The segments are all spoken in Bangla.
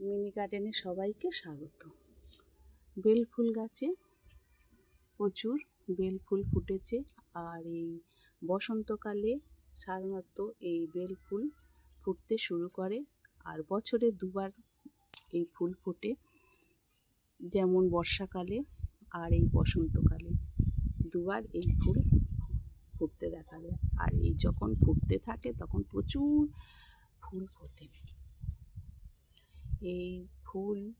মিনি গার্ডেনে সবাইকে স্বাগত। বেল ফুল গাছে প্রচুর বেল ফুল ফুটেছে আর এই বসন্তকালে সাধারণত এই বেল ফুল ফুটতে শুরু করে আর বছরে দুবার এই ফুল ফোটে, যেমন বর্ষাকালে আর এই বসন্তকালে। দুবার এই ফুল ফুটতে দেখা যায়। আর এই যখন ফুটতে থাকে তখন প্রচুর ফুল ফোটে। এই ফুল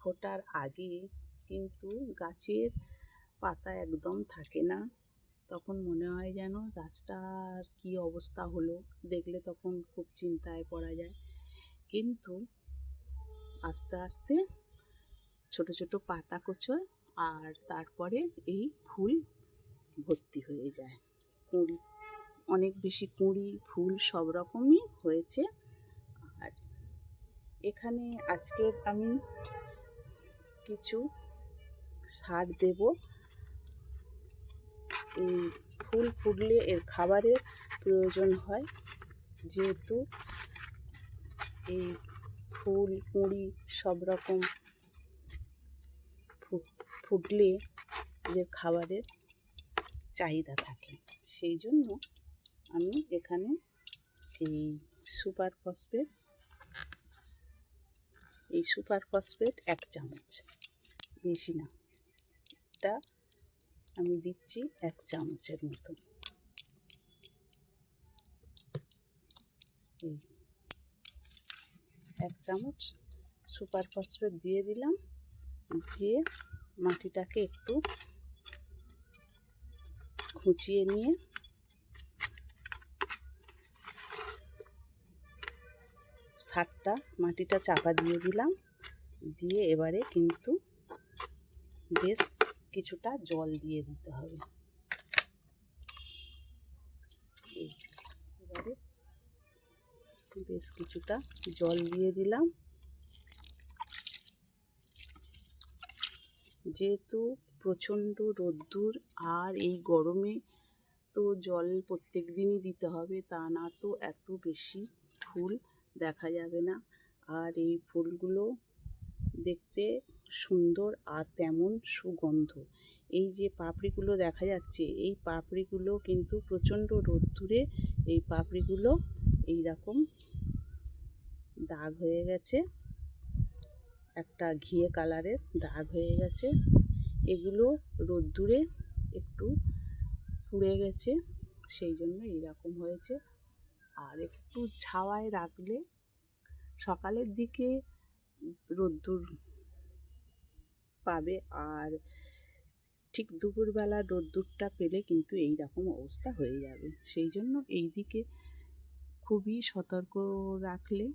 ফোটার আগে কিন্তু গাছের পাতা একদম থাকে না। তখন মনে হয় যেন গাছটার কি অবস্থা হলো, দেখলে তখন খুব চিন্তায় পড়া যায়। কিন্তু আস্তে আস্তে ছোট ছোট পাতা কোচোয় আর তারপরে এই ফুল ভর্তি হয়ে যায়। কুঁড়ি, অনেক বেশি কুঁড়ি, ফুল সব রকমই হয়েছে। এখানে আজকে আমি কিছু সার দেব। এই ফুল ফুটলে এর খাবারের প্রয়োজন হয়। যেহেতু এই ফুল, কুঁড়ি সব রকম ফুটলে এদের খাবারের চাহিদা থাকে। সেই জন্য আমি এখানে এই সুপার ফসফেট এই সুপার ফসফেট এক চামচ। বেশি না। এটা আমি দিচ্ছি এক চামচের মতো। এই এক চামচ সুপার ফসফেট দিয়ে দিলাম। দিয়ে মাটিটাকে একটু খুঁচিয়ে নিয়ে সারটা মাটিটা চাপা দিয়ে দিলাম। দিয়ে এবারে কিন্তু বেশ কিছুটা জল দিয়ে দিতে হবে। এবারে বেশ কিছুটা জল দিয়ে দিলাম। যেহেতু প্রচণ্ড রোদ্দুর আর এই গরমে তো জল প্রত্যেক দিনই দিতে হবে, তা না তো এত বেশি ফুল দেখা যাবে না। আর এই ফুলগুলো দেখতে সুন্দর আর তেমন সুগন্ধ। এই যে পাপড়িগুলো দেখা যাচ্ছে, এই পাপড়িগুলো কিন্তু প্রচণ্ড রোদ্দুরে এই পাপড়িগুলো এই রকম দাগ হয়ে গেছে। একটা ঘিয়ে কালারের দাগ হয়ে গেছে। এগুলো রোদ্দুরে একটু পুড়ে গেছে, সেই জন্য এইরকম হয়েছে। আর একটু ছাওয়ায় রাখলে সকালের দিকে রোদ্দুর পাবে আর ঠিক দুপুরবেলা রোদ্দুরটা পেলে কিন্তু এই রকম অবস্থা হয়ে যাবে। সেই জন্য এই দিকে খুবই সতর্ক রাখলে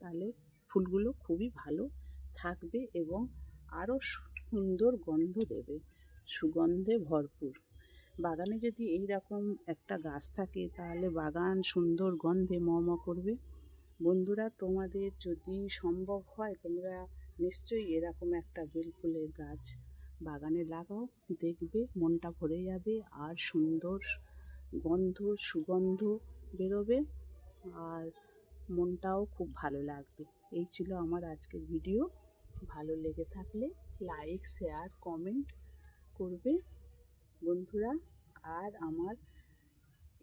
তাহলে ফুলগুলো খুবই ভালো থাকবে এবং আরও সুন্দর গন্ধ দেবে, সুগন্ধে ভরপুর। বাগানে যদি এই রকম একটা গাছ থাকে, তাহলে বাগান সুন্দর গন্ধে ম করবে। বন্ধুরা, তোমাদের যদি সম্ভব হয়, তোমরা নিশ্চয়ই এরকম একটা বেল ফুলের গাছ বাগানে লাগাও। দেখবে মনটা ভরে যাবে আর সুন্দর গন্ধ, সুগন্ধ বেরোবে আর মনটাও খুব ভালো লাগবে। এই ছিল আমার আজকের ভিডিও। ভালো লেগে থাকলে লাইক, শেয়ার, কমেন্ট করবে। বন্ধুরা, আর আমার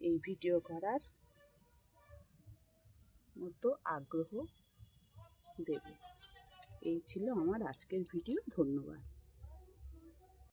এই ভিডিও করার মতো আগ্রহ দেবে। এই ছিল আমার আজকের ভিডিও, ধন্যবাদ।